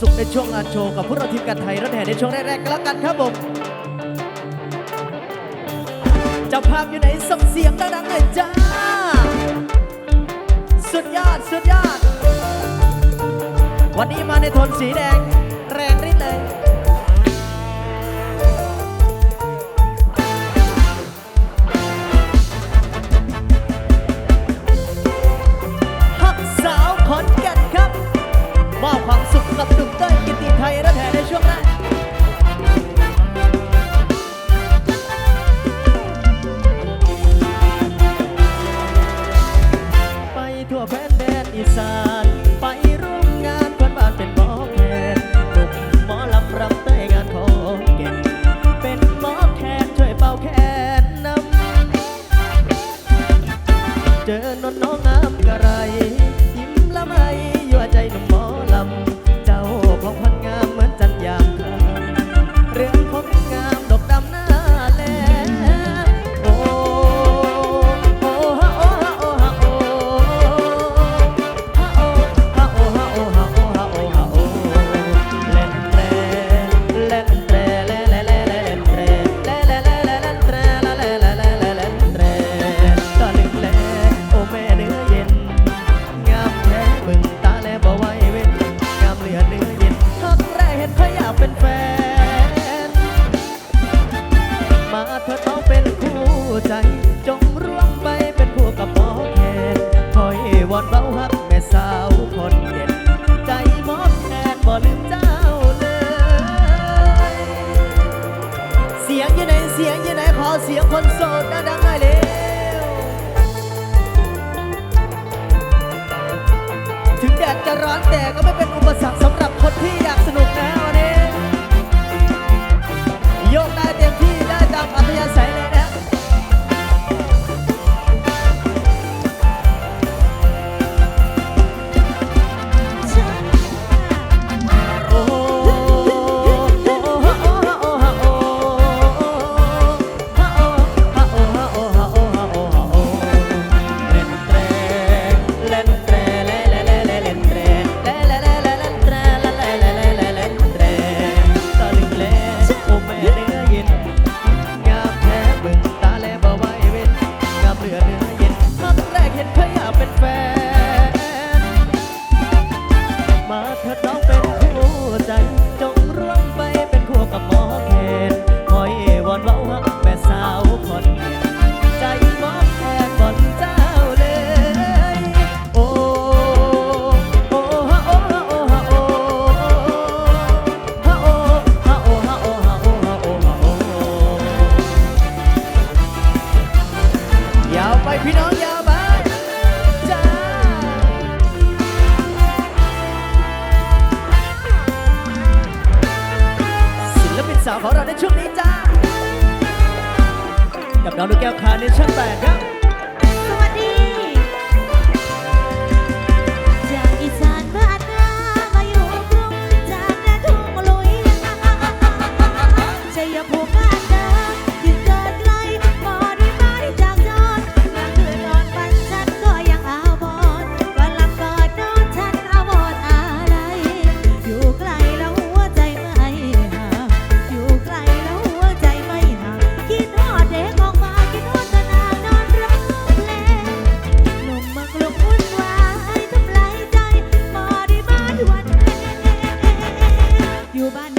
สุขในช่วงงานโชว์กับพวกเราทีมกันไทยรถแห่ในช่วงแรกๆกันแล้วกันครับผมจะภาพอยู่ไหนส่งเสียงดังๆเน่ยจ้า สุดยอด สุดยอด วันนี้มาในโทนสีแดง แรงริดเลย เราดูแก้วขาดในชั้นแปดครับ Urbano.